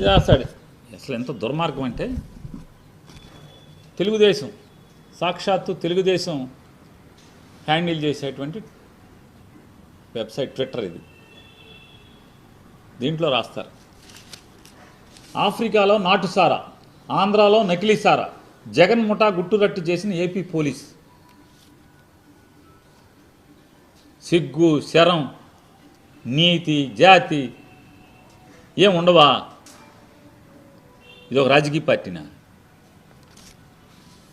ఇది రాస్తాడు అసలు ఎంత దుర్మార్గం అంటే తెలుగుదేశం సాక్షాత్తు తెలుగుదేశం హ్యాండిల్ చేసేటువంటి వెబ్సైట్ ట్విట్టర్ ఇది. దీంట్లో రాస్తారు. ఆఫ్రికాలో నాటు సారా ఆంధ్రాలో నకిలీ సారా జగన్ ముఠా గుట్టురట్టు చేసిన ఏపీ పోలీస్. సిగ్గు శరం నీతి జాతి ఏం ఉండవా? ఇది ఒక రాజకీయ పార్టీనా?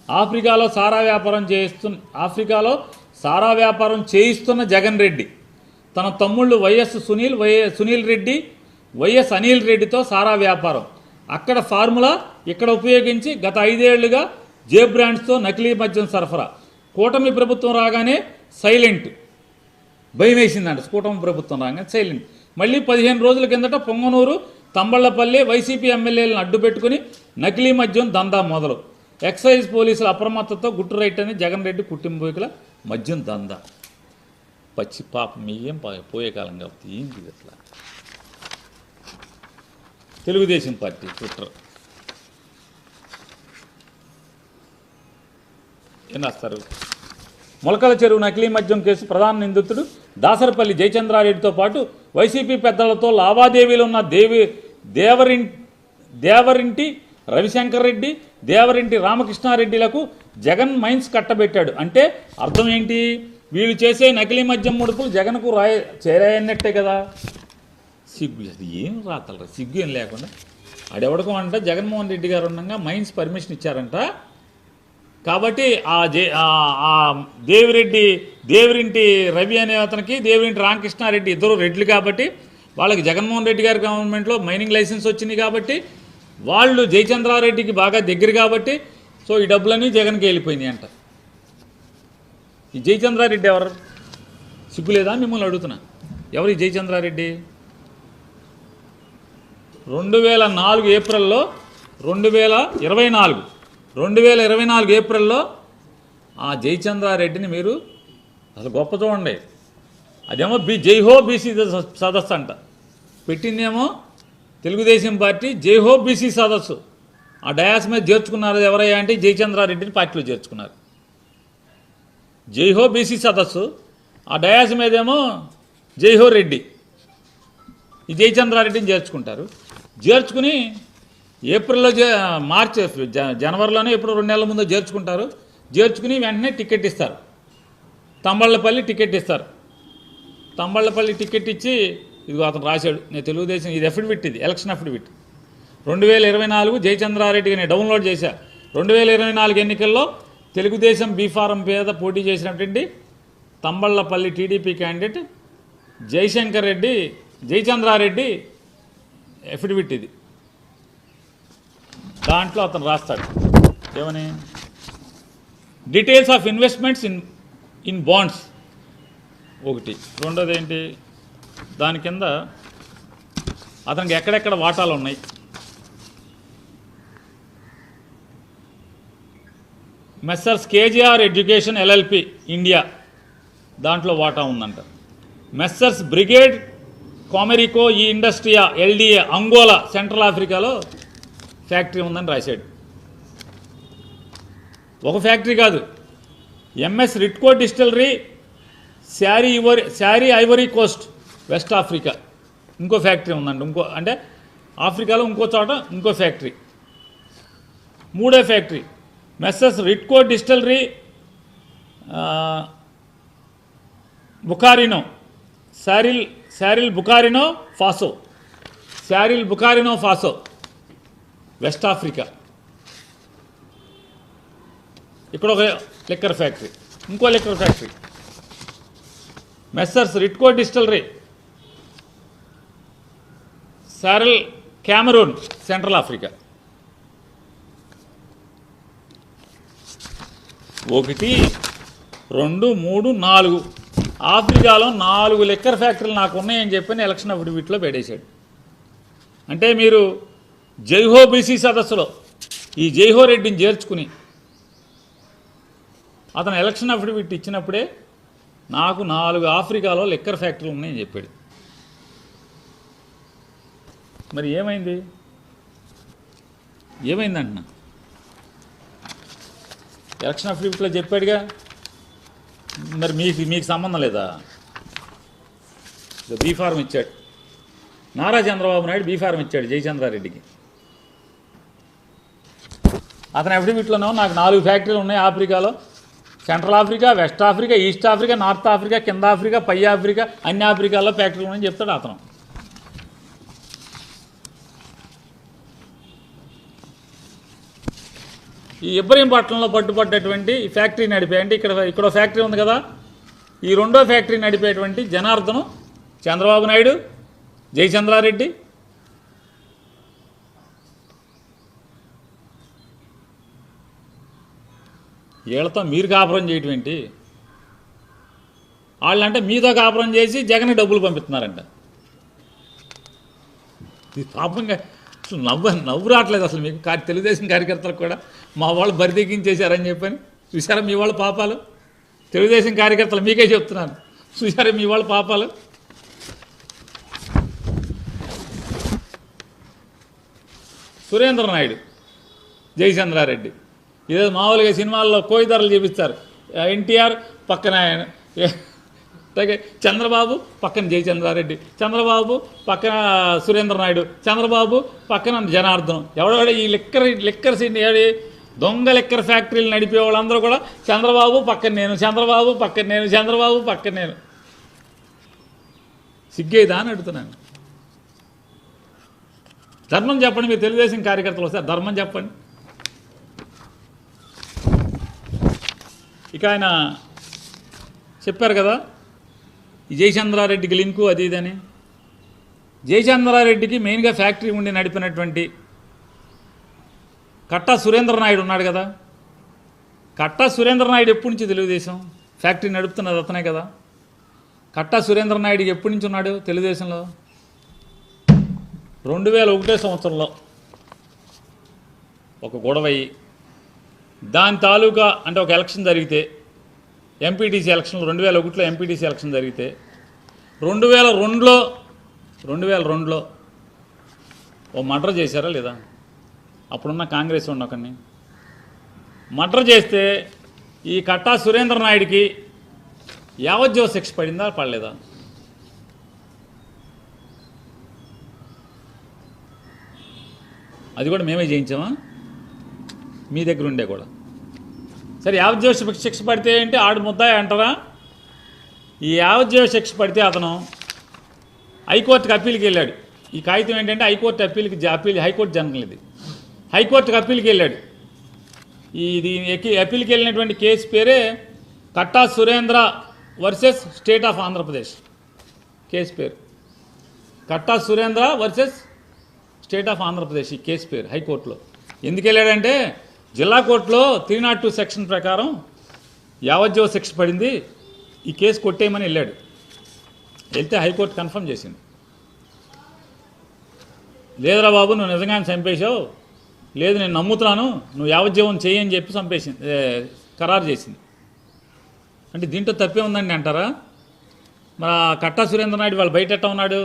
ఆఫ్రికాలో సారా వ్యాపారం చేయిస్తు ఆఫ్రికాలో సారా వ్యాపారం చేయిస్తున్న జగన్ రెడ్డి తన తమ్ముళ్ళు YS Sunil YS Sunil Reddy YS Anil రెడ్డితో సారా వ్యాపారం. అక్కడ ఫార్ములా ఇక్కడ ఉపయోగించి గత ఐదేళ్ళుగా జే బ్రాండ్స్తో నకిలీ మద్యం సరఫరా. కూటమి ప్రభుత్వం రాగానే సైలెంట్. భయం వేసిందంట కూటమి ప్రభుత్వం రాగానే సైలెంట్. మళ్ళీ పదిహేను రోజుల కిందట పొంగనూరు తంబళ్ళపల్లి వైసీపీ ఎమ్మెల్యేలను అడ్డు పెట్టుకుని నకిలీ మద్యం దందా మొదలు. ఎక్సైజ్ పోలీసుల అప్రమత్తతో గుట్టు రైట్ అని జగన్ రెడ్డి కుటుంబీకుల మద్యం దందా. పచ్చి పాపం మీ ఏం పోయే కాలం కాబట్టి ఏంటి అట్లా తెలుగుదేశం పార్టీ ట్విట్టర్ ఏం రాస్తారు? మొలకల చెరువు నకిలీ మద్యం కేసు ప్రధాన నిందితుడు దాసరపల్లి జయచంద్రారెడ్డితో పాటు వైసీపీ పెద్దలతో లావాదేవీలు ఉన్న దేవి దేవరిం దేవరింటి రవిశంకర్ రెడ్డి దేవరింటి రామకృష్ణారెడ్డిలకు జగన్ మైన్స్ కట్టబెట్టాడు. అంటే అర్థం ఏంటి? వీళ్ళు చేసే నకిలీ మద్యం ముడుపులు జగన్కు రాయ చేరాయన్నట్టే కదా. సిగ్గు అది ఏం రాతలరా సిగ్గు ఏం లేకుండా. ఆడెవడకం అంట జగన్మోహన్ రెడ్డి గారు ఉండగా మైన్స్ పర్మిషన్ ఇచ్చారంట. కాబట్టి ఆ జే ఆ- దేవిరెడ్డి దేవిరింటి రవి అనే అతనికి దేవిరింటి రామకృష్ణారెడ్డి ఇద్దరు రెడ్లు కాబట్టి వాళ్ళకి జగన్మోహన్ రెడ్డి గారి గవర్నమెంట్లో మైనింగ్ లైసెన్స్ వచ్చింది కాబట్టి వాళ్ళు జయచంద్రారెడ్డికి బాగా దగ్గర కాబట్టి సో ఈ డబ్బులన్నీ జగన్కి వెళ్ళిపోయింది అంట. ఈ జయచంద్రారెడ్డి ఎవరు? సిగ్గులేదా మిమ్మల్ని అడుగుతున్నా. ఎవరు ఈ జయచంద్రారెడ్డి? రెండు వేల నాలుగు ఏప్రిల్లో రెండు వేల ఇరవై నాలుగు రెండు వేల ఇరవై నాలుగు ఏప్రిల్లో ఆ జయచంద్రారెడ్డిని మీరు అసలు గొప్ప చూడండి. అదేమో బి జైహో బీసీ సదస్సు అంట. పెట్టిందేమో తెలుగుదేశం పార్టీ జైహో బీసీ సదస్సు. ఆ డయాస్ మీద చేర్చుకున్నారు ఎవరయ్యా అంటే జయచంద్రారెడ్డిని పార్టీలో చేర్చుకున్నారు. జైహో బీసీ సదస్సు ఆ డయాస్ మీదేమో జైహో రెడ్డి. ఈ జయచంద్రారెడ్డిని చేర్చుకుంటారు. చేర్చుకుని ఏప్రిల్లో మార్చి జ- జనవరిలోనే ఎప్పుడు రెండు నెలల ముందు చేర్చుకుంటారు చేర్చుకుని వెంటనే టికెట్ ఇస్తారు. తంబళ్ళపల్లి టికెట్ ఇస్తారు. తంబళ్ళపల్లి టికెట్ ఇచ్చి ఇదిగో అతను రాశాడు నేను తెలుగుదేశం ఇది అఫిడవిట్ ఇది ఎలక్షన్ అఫిడవిట్ రెండు వేల ఇరవై నాలుగు జయచంద్రారెడ్డికి నేను డౌన్లోడ్ చేశా. రెండు వేల ఇరవై నాలుగు ఎన్నికల్లో తెలుగుదేశం బీఫారం పేద పోటీ చేసినటువంటి Thamballapalle TDP candidate Jayashankar Reddy Jayachandra Reddy affidavit ఇది. దాంట్లో అతను రాస్తాడు. ఏమని? Details of investments in in bonds ఒకటి. రెండోది ఏంటి? దాని కింద అతనికి ఎక్కడెక్కడ వాటాలు ఉన్నాయి? Messrs KGR education LLP India దాంట్లో వాటా ఉందంట. Messrs brigade Comercio E Industria LDA Angola central ఆఫ్రికాలో ఫ్యాక్టరీ ఉందని రాశాడు. ఒక ఫ్యాక్టరీ కాదు. MS Ritco distillery SARL Ivory SARL Ivory Coast West Africa ఇంకో ఫ్యాక్టరీ ఉందండి. ఇంకో అంటే ఆఫ్రికాలో ఇంకో చోట ఇంకో ఫ్యాక్టరీ. మూడో factory. Messrs Ritco distillery Burkina SARL SARL Burkina Faso SARL Burkina Faso West Africa. ఇక్కడ ఒక లిక్కర్ ఫ్యాక్టరీ ఇంకో liquor factory messrs Ritco distillery SARL Cameroon Central Africa ఒకటి రెండు మూడు నాలుగు. ఆఫ్రికాలో నాలుగు లిక్కర్ ఫ్యాక్టరీలు నాకు ఉన్నాయని చెప్పని ఎలక్షన్ అఫిడవిట్లో పెట్టేశాడు. అంటే మీరు జైహో బీసీ సదస్సులో ఈ జైహో రెడ్డిని చేర్చుకుని అతను ఎలక్షన్ అఫిడవిట్ ఇచ్చినప్పుడే నాకు నాలుగు ఆఫ్రికాలో లిక్కర్ ఫ్యాక్టరీలు ఉన్నాయని చెప్పాడు. మరి ఏమైంది? ఏమైందంటున్నా? ఎలక్షన్ అఫిడవిట్లో చెప్పాడుగా? మరి మీకు మీకు సంబంధం లేదా? బీ ఫార్మ్ ఇచ్చాడు. నారా చంద్రబాబు నాయుడు బీ ఫార్మ్ ఇచ్చాడు జయచంద్రారెడ్డికి. అతను అఫిడవిట్లోనేమో నాకు నాలుగు ఫ్యాక్టరీలు ఉన్నాయి ఆఫ్రికాలో. Central Africa West Africa East Africa North Africa కింద ఆఫ్రికా పై ఆఫ్రికా అన్ని ఆఫ్రికాలో ఫ్యాక్టరీలు ఉన్నాయని చెప్తాడు అతను. ఈ ఇబ్రహీంపట్నంలో పట్టుబడ్డటువంటి ఈ ఫ్యాక్టరీ నడిపే అంటే ఇక్కడ ఇక్కడ ఫ్యాక్టరీ ఉంది కదా? ఈ రెండో ఫ్యాక్టరీ నడిపేటువంటి జనార్దను చంద్రబాబు నాయుడు జయచంద్రారెడ్డి వీళ్ళతో మీరు కాపురం చేయటం ఏంటి? వాళ్ళంటే మీతో కాపురం చేసి జగన్ డబ్బులు పంపిస్తున్నారంట. ఇది పాపంగా అసలు నవ్వు నవ్వు రావట్లేదు అసలు మీకు. తెలుగుదేశం కార్యకర్తలకు కూడా మా వాళ్ళు బరిదెక్కించేశారని చెప్పని. చూసారా మీ వాళ్ళ పాపాలు? తెలుగుదేశం కార్యకర్తలు మీకే చెప్తున్నాను చూసారా మీ వాళ్ళ పాపాలు? సురేంద్ర నాయుడు జయచంద్రారెడ్డి. ఏదో మామూలుగా సినిమాల్లో కోయిదారులు చూపిస్తారు. ఎన్టీఆర్ పక్కన ఆయన. అలాగే చంద్రబాబు పక్కన జయచంద్రారెడ్డి చంద్రబాబు పక్కన సురేంద్ర నాయుడు చంద్రబాబు పక్కన జనార్దనం. ఎవడెవడ ఈ లిక్కర్ లిక్కర్ సీన్ ఏడి దొంగ లిక్కర్ ఫ్యాక్టరీలు నడిపే వాళ్ళందరూ కూడా చంద్రబాబు పక్కన నేను చంద్రబాబు పక్కన నేను చంద్రబాబు పక్కన నేను. సిగ్గేదా అని అడుగుతున్నాను. ధర్మం చెప్పండి మీరు తెలుగుదేశం కార్యకర్తలు వస్తే ధర్మం చెప్పండి. ఇక ఆయన చెప్పారు కదా జయచంద్రారెడ్డికి లింకు అది ఇదని. జయచంద్రారెడ్డికి మెయిన్గా ఫ్యాక్టరీ ఉండి నడిపినటువంటి కట్టా సురేంద్ర నాయుడు ఉన్నాడు కదా. కట్టా సురేంద్ర నాయుడు ఎప్పటి నుంచి తెలుగుదేశం? ఫ్యాక్టరీ నడుపుతున్నది అతనే కదా. కట్టా సురేంద్రనాయుడు ఎప్పటి నుంచి ఉన్నాడు తెలుగుదేశంలో? రెండు వేల ఒకటో సంవత్సరంలో ఒక గొడవయ్యి దాని తాలూకా అంటే ఒక ఎలక్షన్ జరిగితే ఎంపీటీసీ ఎలక్షన్ రెండు వేల ఒకటిలో ఎంపీటీసీ ఎలక్షన్ జరిగితే రెండు వేల రెండులో రెండు వేల రెండులో ఓ మర్డర్ చేశారా లేదా? అప్పుడున్న కాంగ్రెస్ ఉన్న ఒకరిని మర్డర్ చేస్తే ఈ కట్టా సురేంద్ర నాయుడికి యావజ్జీవ శిక్ష పడిందా పడలేదా? అది కూడా మేమే చేయించామా? మీ దగ్గర ఉండే కూడా. సరే యావజ్జీవ శిక్ష- శిక్ష పడితే ఏంటి? ఆడు ముద్దాయి అంటారా? ఈ యావజ్జీవ శిక్ష పడితే అతను హైకోర్టుకి అప్పీల్కి వెళ్ళాడు. ఈ కాగితం ఏంటంటే హైకోర్టు అప్పీల్కి అప్పీల్ హైకోర్టు జరగలేదు ఇది. హైకోర్టుకి అప్పీల్కి వెళ్ళాడు. ఈ ఇది ఎక్కి అప్పీల్కి వెళ్ళినటువంటి కేసు పేరే Katta Surendra versus state of Andhra Pradesh. Case పేరు. Katta Surendra versus state of Andhra Pradesh ఈ కేసు పేరు హైకోర్టులో. ఎందుకు వెళ్ళాడంటే జిల్లా కోర్టులో త్రీ నాట్ టూ సెక్షన్ ప్రకారం యావజ్జీవ శిక్ష పడింది. ఈ కేసు కొట్టేయమని వెళ్ళాడు. వెళ్తే హైకోర్టు కన్ఫర్మ్ చేసింది. లేదురా బాబు నువ్వు నిజంగానే చంపేశావు. లేదు నేను నమ్ముతున్నాను. నువ్వు యావజ్జీవం చేయని చెప్పి చంపేసింది. ఖరారు చేసింది. అంటే దీంట్లో తప్పే ఉందండి అంటారా? మరి ఆ కట్టా సురేంద్ర నాయుడు వాళ్ళు బయట ఎట్టా ఉన్నాడు?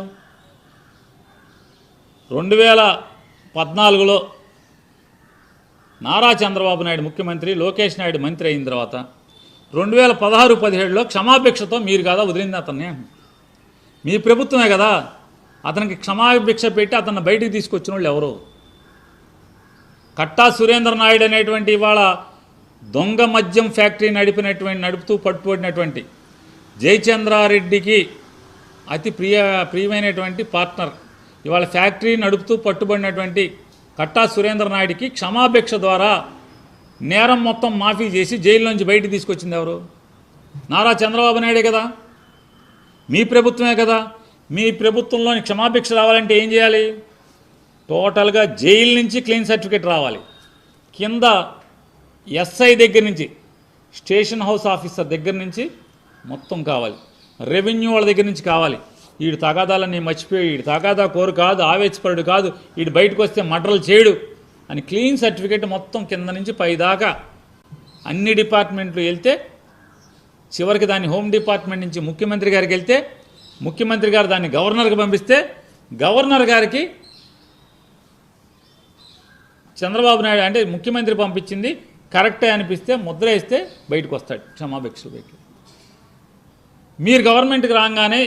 రెండు వేల పద్నాలుగులో నారా చంద్రబాబు నాయుడు ముఖ్యమంత్రి లోకేష్ నాయుడు మంత్రి అయిన తర్వాత రెండు వేల పదహారు పదిహేడులో క్షమాభిక్షతో మీరు కదా వదిలింది అతన్ని? మీ ప్రభుత్వమే కదా. అతనికి క్షమాభిక్ష పెట్టి అతన్ని బయటికి తీసుకొచ్చిన వాళ్ళు ఎవరు? కట్టా సురేంద్ర నాయుడు అనేటువంటి ఇవాళ దొంగ మద్యం ఫ్యాక్టరీ నడిపినటువంటి నడుపుతూ పట్టుబడినటువంటి జయచంద్రారెడ్డికి అతి ప్రియ ప్రియమైనటువంటి పార్ట్నర్. ఇవాళ ఫ్యాక్టరీ నడుపుతూ పట్టుబడినటువంటి కట్టా సురేంద్ర నాయుడికి క్షమాభిక్ష ద్వారా నేరం మొత్తం మాఫీ చేసి జైలు నుంచి బయటికి తీసుకొచ్చింది ఎవరు? నారా చంద్రబాబు నాయుడే కదా. మీ ప్రభుత్వమే కదా. మీ ప్రభుత్వంలోని క్షమాభిక్ష రావాలంటే ఏం చేయాలి? టోటల్గా జైలు నుంచి క్లీన్ సర్టిఫికేట్ రావాలి. కింద ఎస్ఐ దగ్గర నుంచి స్టేషన్ హౌస్ ఆఫీసర్ దగ్గర నుంచి మొత్తం కావాలి. రెవెన్యూ వాళ్ళ దగ్గర నుంచి కావాలి. వీడు తగాదాలని మర్చిపోయి వీడు తగాదా కోరు కాదు ఆవేశపరుడు కాదు వీడు బయటకు వస్తే మటర్లు చేయడు అని క్లీన్ సర్టిఫికేట్ మొత్తం కింద నుంచి పై దాకా అన్ని డిపార్ట్మెంట్లు వెళ్తే చివరికి దాన్ని హోమ్ డిపార్ట్మెంట్ నుంచి ముఖ్యమంత్రి గారికి వెళ్తే ముఖ్యమంత్రి గారు దాన్ని గవర్నర్కి పంపిస్తే గవర్నర్ గారికి చంద్రబాబు నాయుడు అంటే ముఖ్యమంత్రి పంపించింది కరెక్టే అనిపిస్తే ముద్ర వేస్తే బయటకు వస్తాడు క్షమాభిక్షలు బయటకు మీరు గవర్నమెంట్కి రాగానే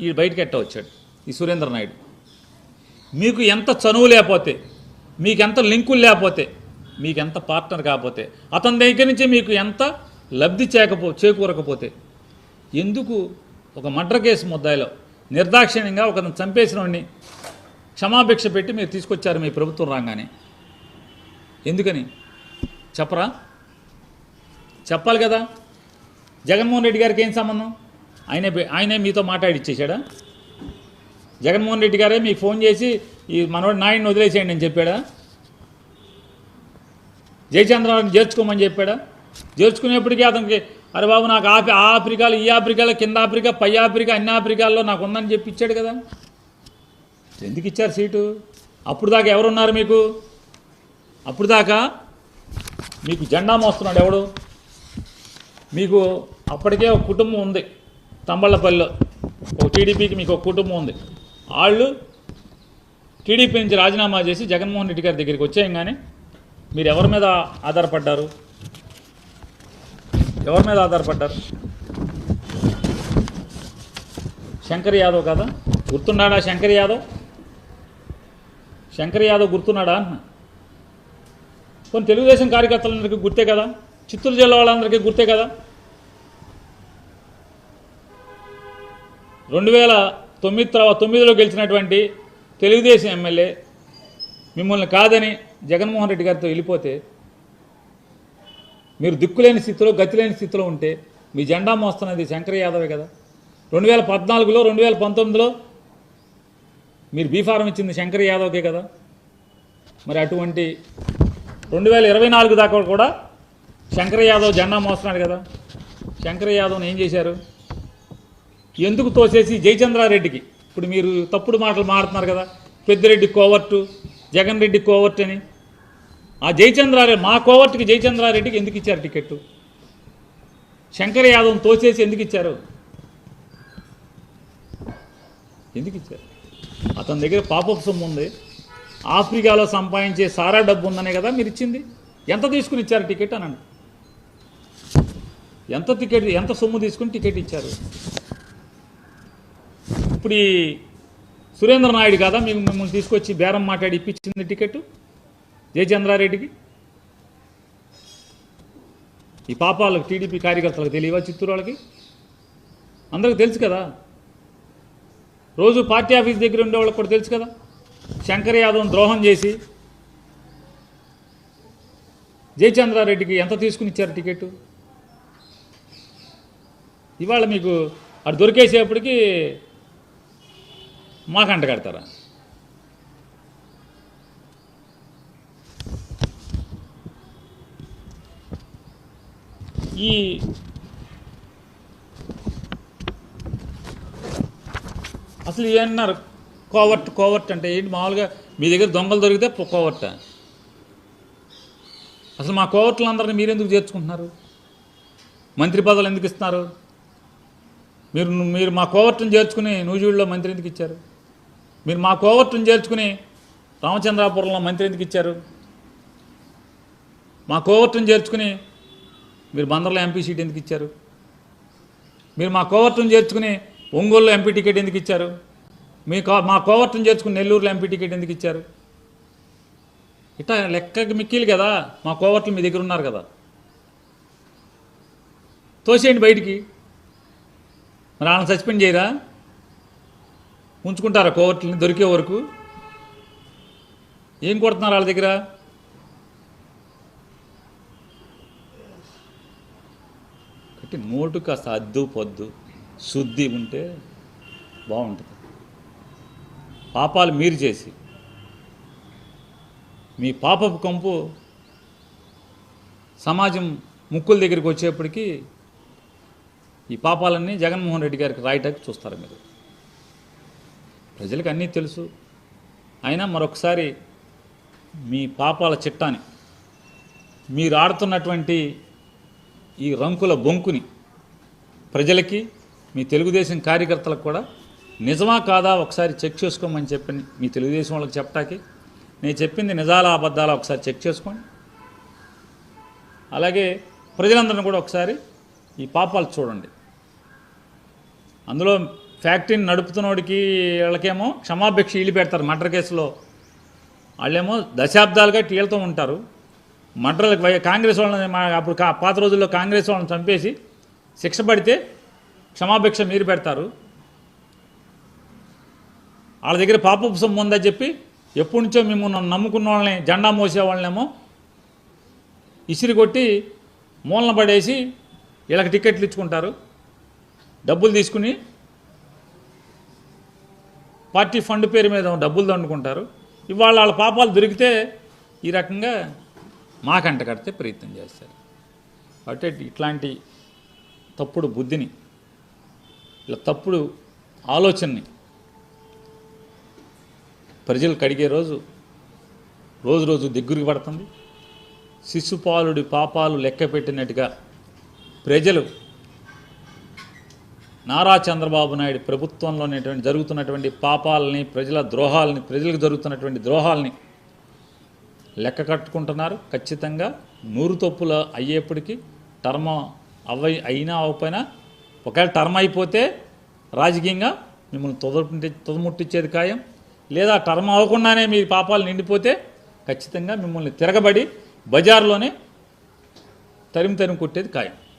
ఈ బయటకు ఎట్ట వచ్చాడు ఈ సురేంద్ర నాయుడు. మీకు ఎంత చనువు లేకపోతే మీకు ఎంత లింకులు లేకపోతే మీకు ఎంత పార్ట్నర్ కాకపోతే అతని దగ్గర నుంచి మీకు ఎంత లబ్ధి చేకపో చేకూరకపోతే ఎందుకు ఒక మర్డర్ కేసు ముద్దాయిలో నిర్దాక్షిణ్యంగా ఒకరిని చంపేసిన వాడిని క్షమాభిక్ష పెట్టి మీరు తీసుకొచ్చారు మీ ప్రభుత్వం రాగానే? ఎందుకని? చెప్పరా? చెప్పాలి కదా. జగన్మోహన్ రెడ్డి గారికి ఏం సంబంధం? ఆయనే ఆయనే మీతో మాట్లాడిచ్చేసాడా జగన్మోహన్ రెడ్డి గారే మీకు ఫోన్ చేసి ఈ మనవాడు నాయుడిని వదిలేసేయండి అని చెప్పాడా? జయచంద్రరావుని చేర్చుకోమని చెప్పాడా? చేర్చుకునేప్పటికీ అతనికి అరే బాబు నాకు ఆపి ఆ ఆఫ్రికాలో ఈ ఆఫ్రికాలో కింద ఆఫ్రికా పై ఆఫ్రికా అన్ని ఆఫ్రికాల్లో నాకు ఉందని చెప్పి ఇచ్చాడు కదా? ఎందుకు ఇచ్చారు సీటు? అప్పుడు దాకా ఎవరున్నారు మీకు? అప్పుడు దాకా మీకు జెండా మోస్తున్నాడు ఎవడు? మీకు అప్పటికే ఒక కుటుంబం ఉంది. తంబళ్ళపల్లిలో ఒక టీడీపీకి మీకు ఒక కుటుంబం ఉంది. వాళ్ళు టీడీపీ నుంచి రాజీనామా చేసి జగన్మోహన్ రెడ్డి గారి దగ్గరికి వచ్చేయంగానే మీరు ఎవరి మీద ఆధారపడ్డారు? ఎవరి మీద ఆధారపడ్డారు? శంకర్ యాదవ్ కదా? గుర్తున్నాడా శంకర్ యాదవ్? శంకర్ యాదవ్ గుర్తున్నాడా అన్న కొన్ని తెలుగుదేశం కార్యకర్తలందరికీ గుర్తే కదా? చిత్తూరు జిల్లా వాళ్ళందరికీ గుర్తే కదా? రెండు వేల తొమ్మిది తర్వాత తొమ్మిదిలో గెలిచినటువంటి తెలుగుదేశం ఎమ్మెల్యే మిమ్మల్ని కాదని జగన్మోహన్ రెడ్డి గారితో వెళ్ళిపోతే మీరు దిక్కులేని స్థితిలో గతిలేని స్థితిలో ఉంటే మీ జెండా మోస్తున్నది శంకర్ యాదవే కదా. రెండు వేల పద్నాలుగులో రెండు వేల పంతొమ్మిదిలో మీరు బీఫారం ఇచ్చింది శంకర్ యాదవ్కే కదా. మరి అటువంటి రెండు వేల ఇరవై నాలుగు దాకా కూడా శంకర్ యాదవ్ జెండా మోస్తున్నాడు కదా. శంకర్ యాదవ్ని ఏం చేశారు? ఎందుకు తోసేసి జయచంద్రారెడ్డికి? ఇప్పుడు మీరు తప్పుడు మాటలు మాడుతున్నారు కదా. పెద్దిరెడ్డి కోవర్టు జగన్ రెడ్డి కోవర్ట్ అని. ఆ జయచంద్రారెడ్డి మా కోవర్ట్కి జయచంద్రారెడ్డికి ఎందుకు ఇచ్చారు టికెట్ శంకర్ యాదవ్ని తోసేసి ఎందుకు ఇచ్చారు? ఎందుకు ఇచ్చారు? అతని దగ్గర పాపప్ సొమ్ము ఉంది. ఆఫ్రికాలో సంపాదించే సారా డబ్బు ఉందనే కదా మీరు ఇచ్చింది. ఎంత తీసుకుని ఇచ్చారు టికెట్ అనండి? ఎంత టికెట్ ఎంత సొమ్ము తీసుకుని టికెట్ ఇచ్చారు? ఇప్పుడు ఈ సురేంద్ర నాయుడు కదా మేము మిమ్మల్ని తీసుకొచ్చి బేరం మాట్లాడి ఇప్పించింది టికెట్? జయచంద్రారెడ్డికి ఈ పాపాలకు టీడీపీ కార్యకర్తలకు తెలియవా చిత్తూరు వాళ్ళకి అందరికి తెలుసు కదా. రోజు పార్టీ ఆఫీస్ దగ్గర ఉండే వాళ్ళకి కూడా తెలుసు కదా. శంకర్ యాదవ్ ద్రోహం చేసి జయచంద్రారెడ్డికి ఎంత తీసుకుని ఇచ్చారు టికెట్? ఇవాళ మీకు అటు దొరికేసేపటికి మాకంట కడతారా? ఈ అసలు ఏమన్నారు కోవర్ట్ కోవర్ట్ అంటే ఏంటి? మామూలుగా మీ దగ్గర దొంగలు దొరికితే కోవర్ట? అసలు మా కోవర్టులందరినీ మీరు ఎందుకు చేర్చుకుంటున్నారు? మంత్రి పదవులు ఎందుకు ఇస్తున్నారు? మీరు మీరు మా కోవర్టును చేర్చుకుని నూజివీడులో మంత్రి ఎందుకు ఇచ్చారు? మీరు మా కోవర్టును చేర్చుకుని రామచంద్రాపురంలో మంత్రి ఎందుకు ఇచ్చారు? మా కోవర్టును చేర్చుకుని మీరు బందర్లో ఎంపీ సీట్ ఎందుకు ఇచ్చారు? మీరు మా కోవర్టును చేర్చుకుని ఒంగోలులో ఎంపీ టికెట్ ఎందుకు ఇచ్చారు? మీ మా కోవర్టును చేర్చుకుని నెల్లూరులో ఎంపీ టికెట్ ఎందుకు ఇచ్చారు? ఇట్లా లెక్కకి మిక్కిలు కదా? మా కోవర్టులు మీ దగ్గర ఉన్నారు కదా. తోసేయండి బయటికి. మరి వాళ్ళని సస్పెండ్ చేయరా? ఉంచుకుంటారా కోవర్టుని దొరికే వరకు? ఏం కొడుతున్నారు వాళ్ళ దగ్గర? కాబట్టి నోటు కాస్త అద్దు పొద్దు. శుద్ధి ఉంటే బాగుంటుంది. పాపాలు మీరు చేసి. మీ పాపపు కంపు సమాజం ముక్కుల దగ్గరికి వచ్చేప్పటికీ ఈ పాపాలన్నీ జగన్మోహన్ రెడ్డి గారికి రాయటానికి చూస్తారు మీరు. ప్రజలకు అన్నీ తెలుసు. అయినా మరొకసారి మీ పాపాల చిట్టాని మీరు ఆడుతున్నటువంటి ఈ రంకుల బొంకుని ప్రజలకి మీ తెలుగుదేశం కార్యకర్తలకు కూడా నిజమా కాదా ఒకసారి చెక్ చేసుకోమని చెప్పి మీ తెలుగుదేశం వాళ్ళకి చెప్పటానికి నేను చెప్పింది నిజాల అబద్ధాలా ఒకసారి చెక్ చేసుకోండి. అలాగే ప్రజలందరిని కూడా ఒకసారి ఈ పాపాలు చూడండి. అందులో ఫ్యాక్టరీని నడుపుతున్నోడికి వీళ్ళకేమో క్షమాభిక్ష ఇల్లు పెడతారు మర్డర్ కేసులో. వాళ్ళేమో దశాబ్దాలుగా టీలతో ఉంటారు. మర్డర్లకు కాంగ్రెస్ వాళ్ళని మా అప్పుడు పాత రోజుల్లో కాంగ్రెస్ వాళ్ళని చంపేసి శిక్ష పడితే క్షమాభిక్ష మీరు పెడతారు. వాళ్ళ దగ్గర పాపపు సొమ్ము ఉందని చెప్పి ఎప్పటి నుంచో మిమ్మల్ని నమ్ముకున్న వాళ్ళని జెండా మోసే వాళ్ళనేమో ఇసిరి కొట్టి మూలన పడేసి వీళ్ళకి టికెట్లు ఇచ్చుకుంటారు. డబ్బులు తీసుకుని పార్టీ ఫండ్ పేరు మీద డబ్బులు దండుకుంటారు. ఇవాళ వాళ్ళ పాపాలు దొరికితే ఈ రకంగా మాకంట కడితే ప్రయత్నం చేస్తారు. అంటే ఇట్లాంటి తప్పుడు బుద్ధిని ఇలా తప్పుడు ఆలోచనని ప్రజలు కడిగే రోజు రోజు రోజు దిగ్గురికి పడుతుంది. శిశుపాలుడి పాపాలు లెక్క పెట్టినట్టుగా ప్రజలు నారా చంద్రబాబు నాయుడు ప్రభుత్వంలోనేటువంటి జరుగుతున్నటువంటి పాపాలని ప్రజల ద్రోహాలని ప్రజలకు జరుగుతున్నటువంటి ద్రోహాలని లెక్క కట్టుకుంటున్నారు. ఖచ్చితంగా నూరు తప్పులు అయ్యేప్పటికీ టర్మ్ అవ్వ అయినా అవ్వకపోయినా ఒకవేళ టర్మ్ అయిపోతే రాజకీయంగా మిమ్మల్ని తొదముట్టి తొదముట్టించేది ఖాయం. లేదా టర్మ్ అవ్వకుండానే మీ పాపాలు నిండిపోతే ఖచ్చితంగా మిమ్మల్ని తిరగబడి బజార్లోనే తరిమి తరిమి కొట్టేది ఖాయం.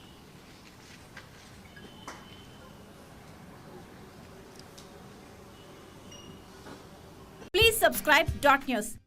Subscribe dot news.